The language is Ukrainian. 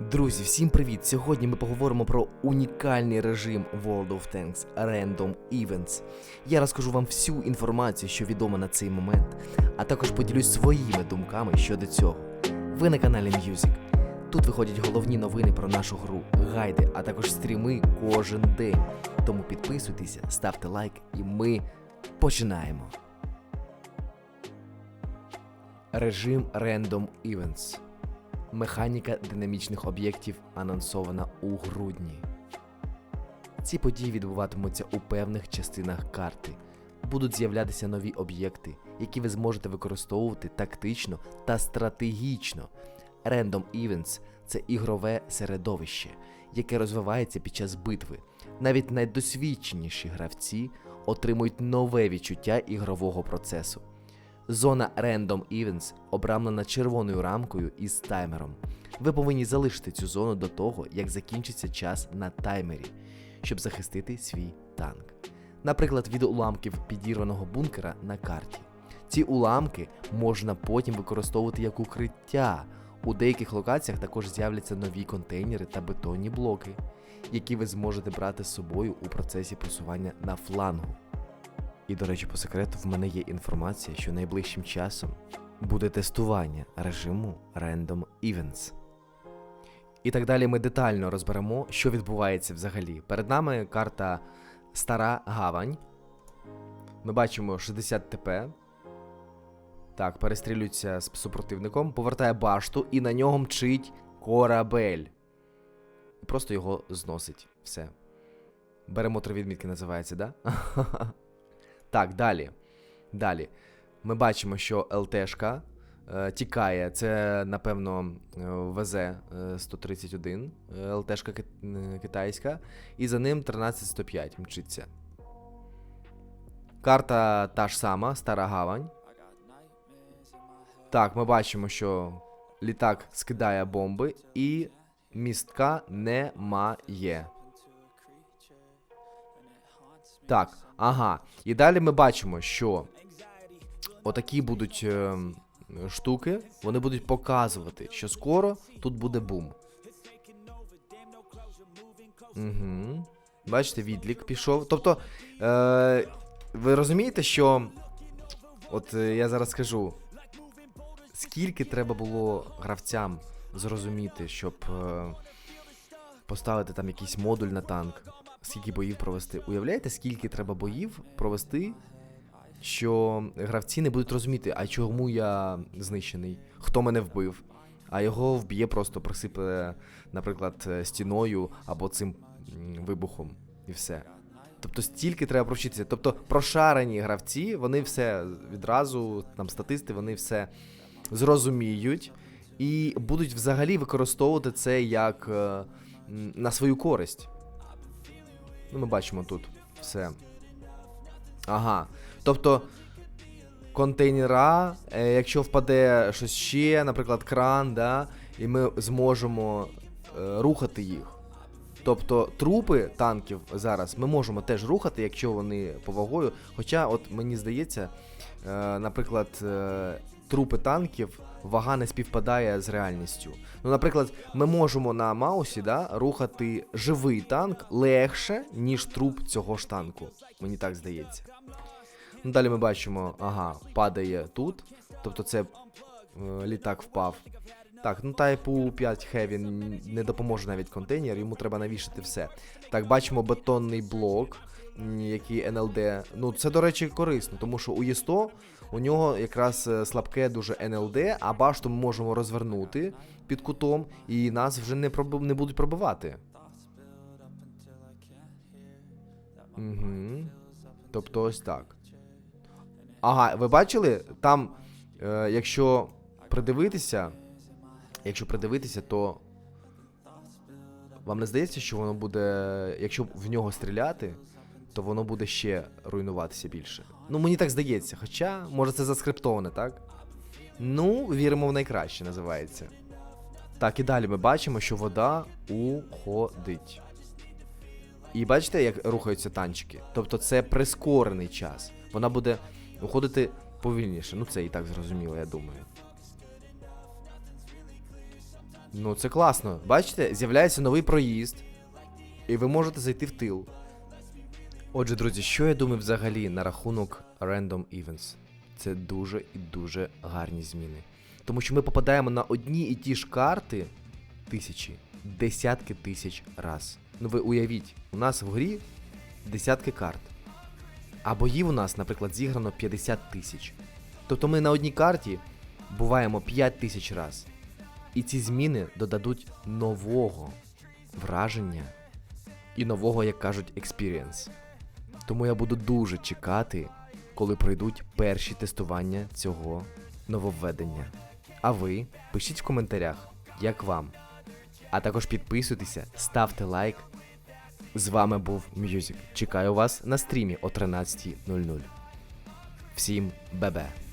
Друзі, всім привіт! Сьогодні ми поговоримо про унікальний режим World of Tanks Random Events. Я розкажу вам всю інформацію, що відома на цей момент, а також поділюсь своїми думками щодо цього. Ви на каналі Music. Тут виходять головні новини про нашу гру, гайди, а також стріми кожен день. Тому підписуйтеся, ставте лайк, і ми починаємо. Режим Random Events. Механіка динамічних об'єктів анонсована у грудні. Ці події відбуватимуться у певних частинах карти. Будуть з'являтися нові об'єкти, які ви зможете використовувати тактично та стратегічно. Random Events – це ігрове середовище, яке розвивається під час битви. Навіть найдосвідченіші гравці отримують нове відчуття ігрового процесу. Зона Random Events обрамлена червоною рамкою із таймером. Ви повинні залишити цю зону до того, як закінчиться час на таймері, щоб захистити свій танк. Наприклад, від уламків підірваного бункера на карті. Ці уламки можна потім використовувати як укриття. У деяких локаціях також з'являться нові контейнери та бетонні блоки, які ви зможете брати з собою у процесі просування на флангу. І, до речі, по секрету, в мене є інформація, що найближчим часом буде тестування режиму Random Events. І так далі ми детально розберемо, що відбувається взагалі. Перед нами карта Стара Гавань. Ми бачимо 60 ТП. Так, перестрілюється з супротивником, повертає башту і на нього мчить корабель. І просто його зносить. Все. Беремо три відмітки, називається, да? Так, далі. Далі. Ми бачимо, що ЛТшка е, тікає. Це, напевно, е, ВЗ-131, е, ЛТшка е, китайська. І за ним 13105 мчиться. Карта та ж сама, Стара Гавань. Так, ми бачимо, що літак скидає бомби і містка немає. Так, ага. І далі ми бачимо, що отакі будуть е, штуки, вони будуть показувати, що скоро тут буде бум. Угу. Бачите, відлік пішов. Тобто, е, ви розумієте, що. От е, я зараз скажу, скільки треба було гравцям зрозуміти, щоб е, поставити там якийсь модуль на танк, скільки боїв провести. Уявляєте, скільки треба боїв провести, що гравці не будуть розуміти, а чому я знищений, хто мене вбив, а його вб'є просто присипе, наприклад, е, стіною або цим вибухом, і все. Тобто стільки треба провчитися. Тобто прошарені гравці, вони все відразу, там статисти, вони все зрозуміють і будуть взагалі використовувати це як е, на свою користь. Ну, ми бачимо тут все. Ага. Тобто контейнера, е, якщо впаде щось ще, наприклад, кран, да, і ми зможемо е, рухати їх. Тобто трупи танків зараз ми можемо теж рухати, якщо вони по вагою. Хоча, от мені здається, е, наприклад, трупи танків вага не співпадає з реальністю. Ну, наприклад, ми можемо на маусі да, рухати живий танк легше, ніж труп цього ж танку. Мені так здається. Ну, далі ми бачимо, ага, падає тут. Тобто це е, літак впав. Так, ну Type 5 Heavy не допоможе навіть контейнер, йому треба навішати все. Так, бачимо бетонний блок, який НЛД. Ну, це, до речі, корисно, тому що у Є100 у нього якраз е, слабке дуже НЛД, а башту ми можемо розвернути під кутом, і нас вже не, проб... не будуть пробивати. Угу. Тобто ось так. Ага, ви бачили? Там, е, якщо придивитися, якщо придивитися, то вам не здається, що воно буде. Якщо в нього стріляти, то воно буде ще руйнуватися більше. Ну, мені так здається. Хоча, може, це заскриптоване, так? Ну, віримо в найкраще, називається. Так, і далі ми бачимо, що вода уходить. І бачите, як рухаються танчики? Тобто це прискорений час. Вона буде уходити повільніше. Ну, це і так зрозуміло, я думаю. Ну, це класно. Бачите, з'являється новий проїзд, і ви можете зайти в тил. Отже, друзі, що я думаю взагалі на рахунок Random Events? Це дуже і дуже гарні зміни. Тому що ми попадаємо на одні і ті ж карти тисячі, десятки тисяч раз. Ну ви уявіть, у нас в грі десятки карт. А боїв у нас, наприклад, зіграно 50 тисяч. Тобто ми на одній карті буваємо 5 тисяч раз. І ці зміни додадуть нового враження і нового, як кажуть, експірієнс. Тому я буду дуже чекати, коли пройдуть перші тестування цього нововведення. А ви пишіть в коментарях, як вам. А також підписуйтеся, ставте лайк. З вами був Мюзик. Чекаю вас на стрімі о 13.00. Всім бебе!